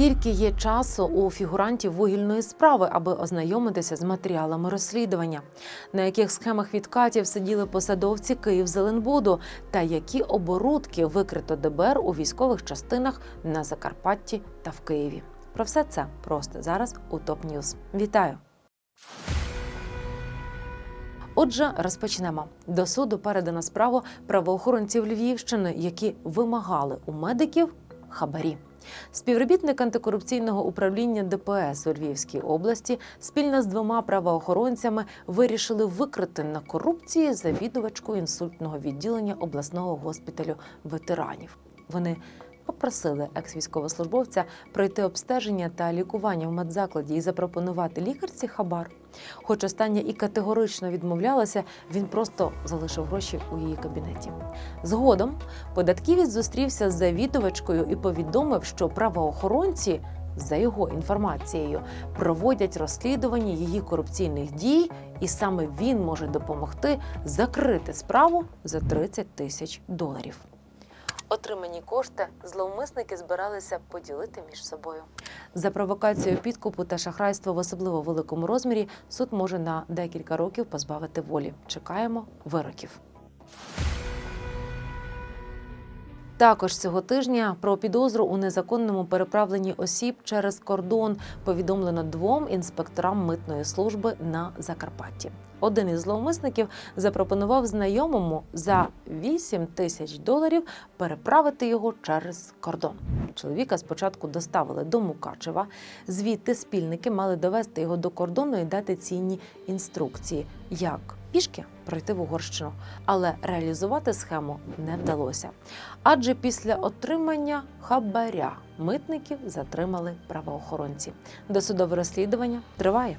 Скільки є часу у фігурантів вугільної справи, аби ознайомитися з матеріалами розслідування? На яких схемах відкатів сиділи посадовці Київзеленбуду та які оборудки викрито ДБР у військових частинах на Закарпатті та в Києві? Про все це просто зараз у ТОП Ньюз. Вітаю! Отже, розпочнемо. До суду передано справу правоохоронців Львівщини, які вимагали у медиків хабарі. Співробітник антикорупційного управління ДПС у Львівській області спільно з двома правоохоронцями вирішили викрити на корупції завідувачку інсультного відділення обласного госпіталю ветеранів. Вони попросили екс-військовослужбовця пройти обстеження та лікування в медзакладі і запропонувати лікарці хабар. Хоч остання і категорично відмовлялася, він просто залишив гроші у її кабінеті. Згодом податківець зустрівся з завідувачкою і повідомив, що правоохоронці, за його інформацією, проводять розслідування її корупційних дій, і саме він може допомогти закрити справу за 30 тисяч доларів. Отримані кошти зловмисники збиралися поділити між собою. За провокацію підкупу та шахрайство в особливо великому розмірі суд може на декілька років позбавити волі. Чекаємо вироків. Також цього тижня про підозру у незаконному переправленні осіб через кордон повідомлено двом інспекторам митної служби на Закарпатті. Один із зловмисників запропонував знайомому за 8 тисяч доларів переправити його через кордон. Чоловіка спочатку доставили до Мукачева. Звідти спільники мали довести його до кордону і дати цінні інструкції, як пішки пройти в Угорщину. Але реалізувати схему не вдалося. Адже після отримання хабаря митників затримали правоохоронці. Досудове розслідування триває.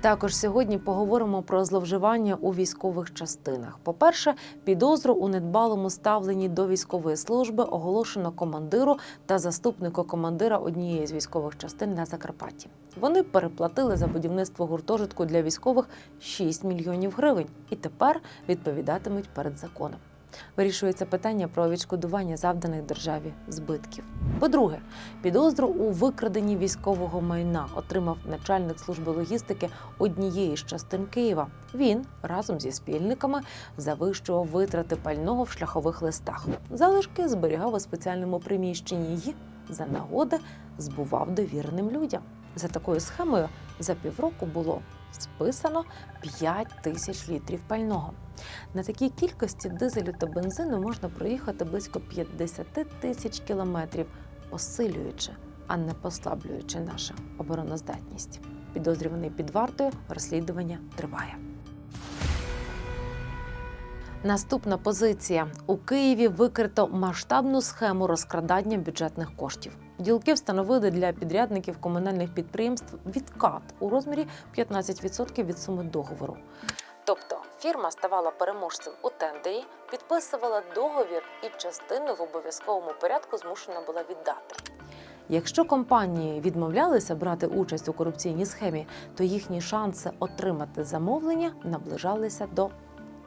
Також сьогодні поговоримо про зловживання у військових частинах. По-перше, підозру у недбалому ставленні до військової служби оголошено командиру та заступнику командира однієї з військових частин на Закарпатті. Вони переплатили за будівництво гуртожитку для військових 6 мільйонів гривень і тепер відповідатимуть перед законом. Вирішується питання про відшкодування завданих державі збитків. По-друге, підозру у викраденні військового майна отримав начальник служби логістики однієї з частин Києва. Він разом зі спільниками завищував витрати пального в шляхових листах. Залишки зберігав у спеціальному приміщенні і за нагоди збував довіреним людям. За такою схемою за півроку було списано 5 тисяч літрів пального. На такій кількості дизелю та бензину можна проїхати близько 50 тисяч кілометрів, посилюючи, а не послаблюючи нашу обороноздатність. Підозрюваний під вартою розслідування триває. Наступна позиція у Києві викрито масштабну схему розкрадання бюджетних коштів. Ділки встановили для підрядників комунальних підприємств відкат у розмірі 15% від суми договору. Тобто фірма ставала переможцем у тендері, підписувала договір і частину в обов'язковому порядку змушена була віддати. Якщо компанії відмовлялися брати участь у корупційній схемі, то їхні шанси отримати замовлення наближалися до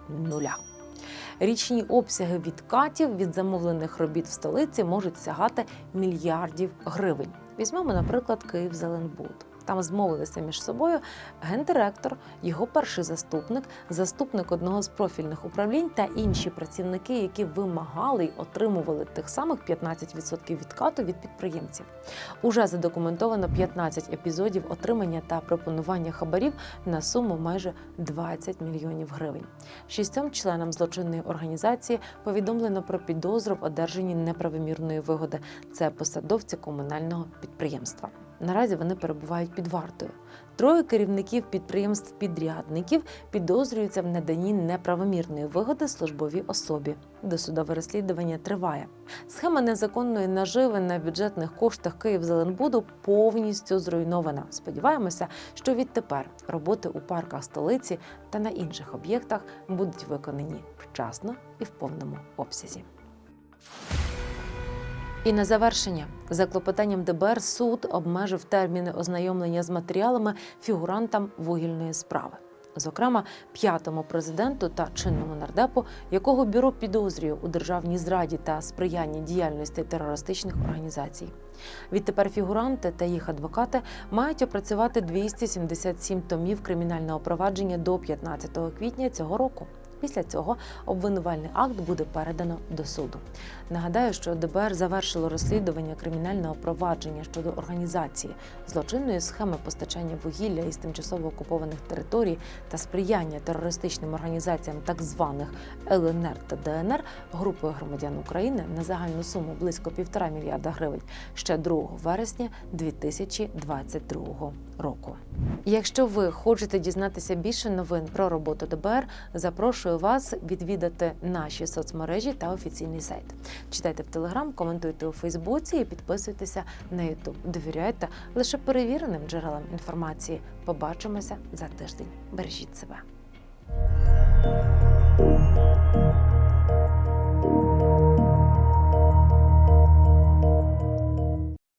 нуля. Річні обсяги відкатів від замовлених робіт в столиці можуть сягати мільярдів гривень. Візьмемо, наприклад, Київзеленбуд. Там змовилися між собою гендиректор, його перший заступник, заступник одного з профільних управлінь та інші працівники, які вимагали й отримували тих самих 15% відкату від підприємців. Уже задокументовано 15 епізодів отримання та пропонування хабарів на суму майже 20 мільйонів гривень. Шістьом членам злочинної організації повідомлено про підозру в одержанні неправомірної вигоди. Це посадовці комунального підприємства. Наразі вони перебувають під вартою. Троє керівників підприємств-підрядників підозрюються в наданні неправомірної вигоди службовій особі. Досудове розслідування триває. Схема незаконної наживи на бюджетних коштах Київзеленбуду повністю зруйнована. Сподіваємося, що відтепер роботи у парках столиці та на інших об'єктах будуть виконані вчасно і в повному обсязі. І на завершення, за клопотанням ДБР, суд обмежив терміни ознайомлення з матеріалами фігурантам вугільної справи. зокрема п'ятому президенту та чинному нардепу, якого бюро підозрює у державній зраді та сприянні діяльності терористичних організацій. Відтепер фігуранти та їх адвокати мають опрацювати 277 томів кримінального провадження до 15 квітня цього року. Після цього обвинувальний акт буде передано до суду. Нагадаю, що ДБР завершило розслідування кримінального провадження щодо організації злочинної схеми постачання вугілля із тимчасово окупованих територій та сприяння терористичним організаціям так званих ЛНР та ДНР групою громадян України на загальну суму близько півтора мільярда гривень ще 2 вересня 2022 року. Якщо ви хочете дізнатися більше новин про роботу ДБР, запрошую вас відвідати наші соцмережі та офіційний сайт. Читайте в Телеграм, коментуйте у Фейсбуці і підписуйтеся на Ютуб. Довіряйте лише перевіреним джерелам інформації. Побачимося за тиждень. Бережіть себе.